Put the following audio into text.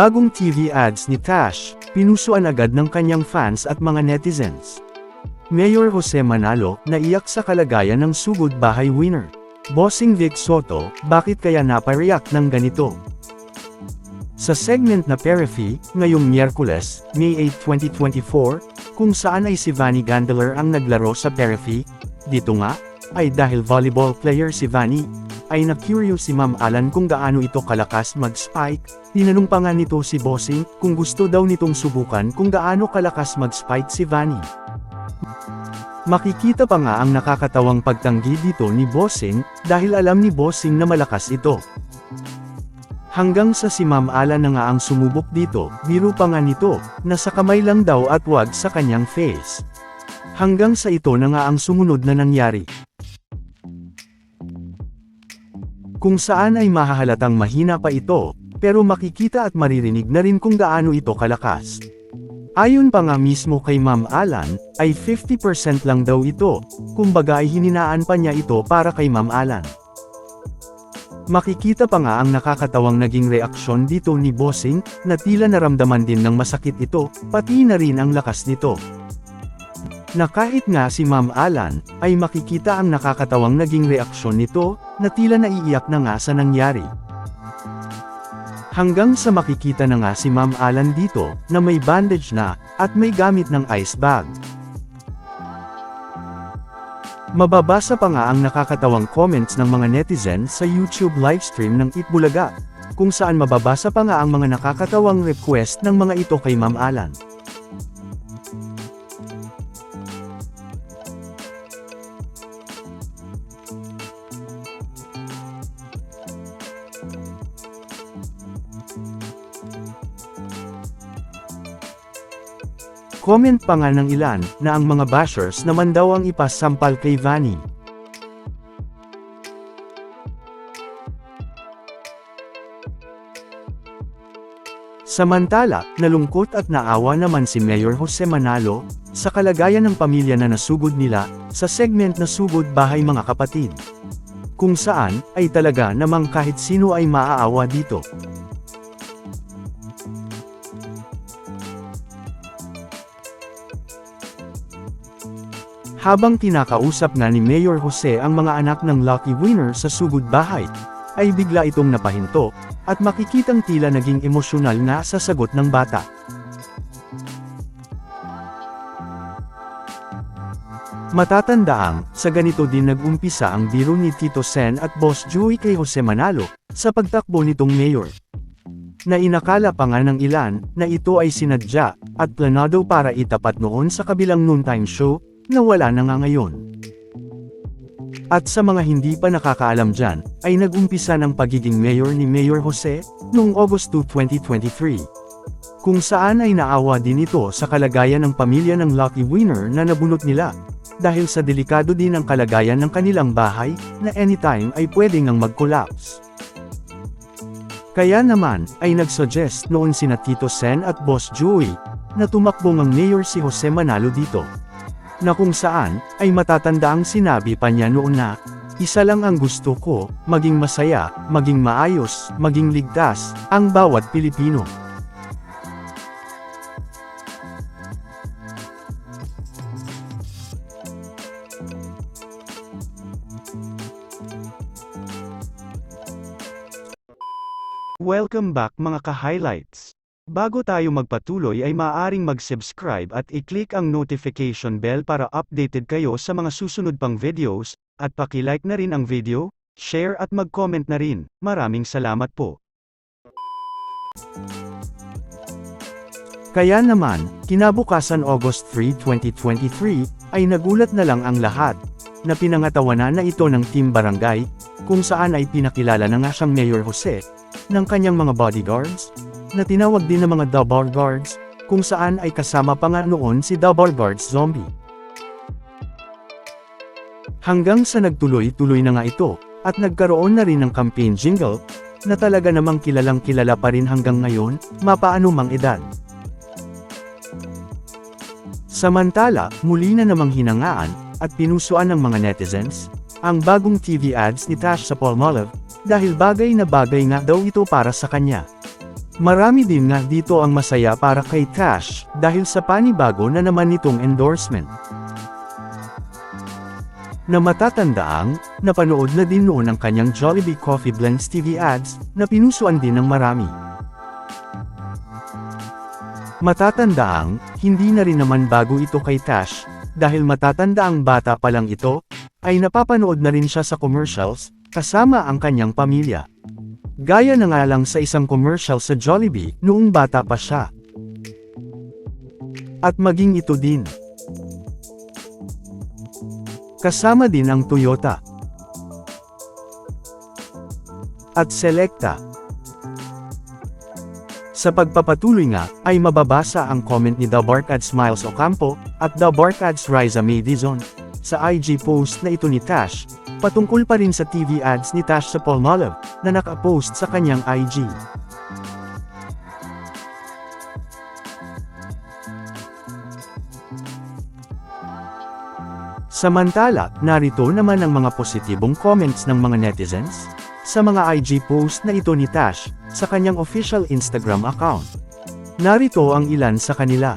bagong TV ads ni Tash, pinusuan agad ng kanyang fans at mga netizens. Mayor Jose Manalo, naiyak sa kalagayan ng sugod bahay winner. Bossing Vic Soto, bakit kaya napareact ng ganito? Sa segment na Perifi, ngayong Miyerkules, May 8, 2024, kung saan ay si Vanny Gandler ang naglaro sa Perifi, dito nga, ay dahil volleyball player si Vanny, ay na-curious si Ma'am Alan kung gaano ito kalakas mag-spike, tinanong pa nga nito si Bossing kung gusto daw nitong subukan kung gaano kalakas mag-spike si Vanny. Makikita pa nga ang nakakatawang pagtanggi dito ni Bossing, dahil alam ni Bossing na malakas ito. Hanggang sa si Ma'am Alan na nga ang sumubok dito, biro pa nga nito, na sa kamay lang daw at wag sa kanyang face. Hanggang sa ito na nga ang sumunod na nangyari. Kung saan ay mahahalatang mahina pa ito, pero makikita at maririnig na rin kung gaano ito kalakas. Ayon pa nga mismo kay Ma'am Alan, ay 50% lang daw ito, kumbaga ay hininaan pa niya ito para kay Ma'am Alan. Makikita pa nga ang nakakatawang naging reaksyon dito ni Bossing, na tila naramdaman din ng masakit ito, pati na rin ang lakas nito. Na kahit nga si Ma'am Alan, ay makikita ang nakakatawang naging reaksyon nito, na tila naiiyak na nga sa nangyari. Hanggang sa makikita na nga si Ma'am Alan dito, na may bandage na, at may gamit ng ice bag. Mababasa pa nga ang nakakatawang comments ng mga netizens sa YouTube livestream ng Itbulaga, kung saan mababasa pa nga ang mga nakakatawang request ng mga ito kay Ma'am Alan. Comment pa nga ng ilan, na ang mga bashers naman daw ang ipasampal kay Vanny. Samantala, nalungkot at naawa naman si Mayor Jose Manalo, sa kalagayan ng pamilya na nasugod nila, sa segment na sugod bahay mga kapatid. Kung saan, ay talaga namang kahit sino ay maaawa dito. Habang kinakausap nga ni Mayor Jose ang mga anak ng lucky winner sa sugod bahay, ay bigla itong napahinto, at makikitang tila naging emosyonal na sa sagot ng bata. Matatandaang, sa ganito din nag-umpisa ang biro ni Tito Sen at Boss Joey kay Jose Manalo, sa pagtakbo nitong mayor. Na inakala pa nga ng ilan, na ito ay sinadya, at planado para itapat noon sa kabilang noontime show, na wala na nga ngayon. At sa mga hindi pa nakakaalam dyan, ay nag-umpisa ng pagiging mayor ni Mayor Jose, noong August 2, 2023. Kung saan ay naawa din ito sa kalagayan ng pamilya ng lucky winner na nabunot nila, dahil sa delikado din ang kalagayan ng kanilang bahay, na anytime ay pwedeng ang mag-collapse. Kaya naman, ay nagsuggest noon sina Tito Sen at Boss Joey, na tumakbo ng mayor si Jose Manalo dito. Na kung saan, ay matatanda ang sinabi pa niya noon na, isa lang ang gusto ko, maging masaya, maging maayos, maging ligtas, ang bawat Pilipino. Welcome back mga ka-highlights. Bago tayo magpatuloy ay maaaring mag-subscribe at i-click ang notification bell para updated kayo sa mga susunod pang videos, at paki-like na rin ang video, share at mag-comment na rin. Maraming salamat po. Kaya naman, kinabukasan August 3, 2023, ay nagulat na lang ang lahat, na pinangatawanan na ito ng Team Barangay, kung saan ay pinakilala na nga siyang Mayor Jose, ng kanyang mga bodyguards, na tinawag din ng mga double guards, kung saan ay kasama pa nga noon si double guards zombie. Hanggang sa nagtuloy-tuloy na nga ito, at nagkaroon na rin ng campaign jingle, na talaga namang kilalang kilala pa rin hanggang ngayon, mapaano mang edad. Samantala, muli na namang hinangaan, at pinusuan ng mga netizens, ang bagong TV ads ni Tash sa Palmolive, dahil bagay na bagay nga daw ito para sa kanya. Marami din nga dito ang masaya para kay Tash, dahil sa panibago na naman nitong endorsement. Na matatandaang, napanood na din noon ang kanyang Jollibee Coffee Blends TV ads, na pinusuan din ng marami. Matatandaang, hindi na rin naman bago ito kay Tash, dahil matatandaang bata pa lang ito, ay napapanood na rin siya sa commercials, kasama ang kanyang pamilya. Gaya na nga lang sa isang commercial sa Jollibee, noong bata pa siya. At maging ito din. Kasama din ang Toyota. At Selecta. Sa pagpapatuloy nga, ay mababasa ang comment ni The Barkad Smiles Ocampo, at The Barkad's Riza May Dizon, sa IG post na ito ni Tash, patungkol pa rin sa TV ads ni Tash sa Palmolive, na nakapost sa kanyang IG. Samantala, narito naman ang mga positibong comments ng mga netizens, sa mga IG post na ito ni Tash, sa kanyang official Instagram account. Narito ang ilan sa kanila.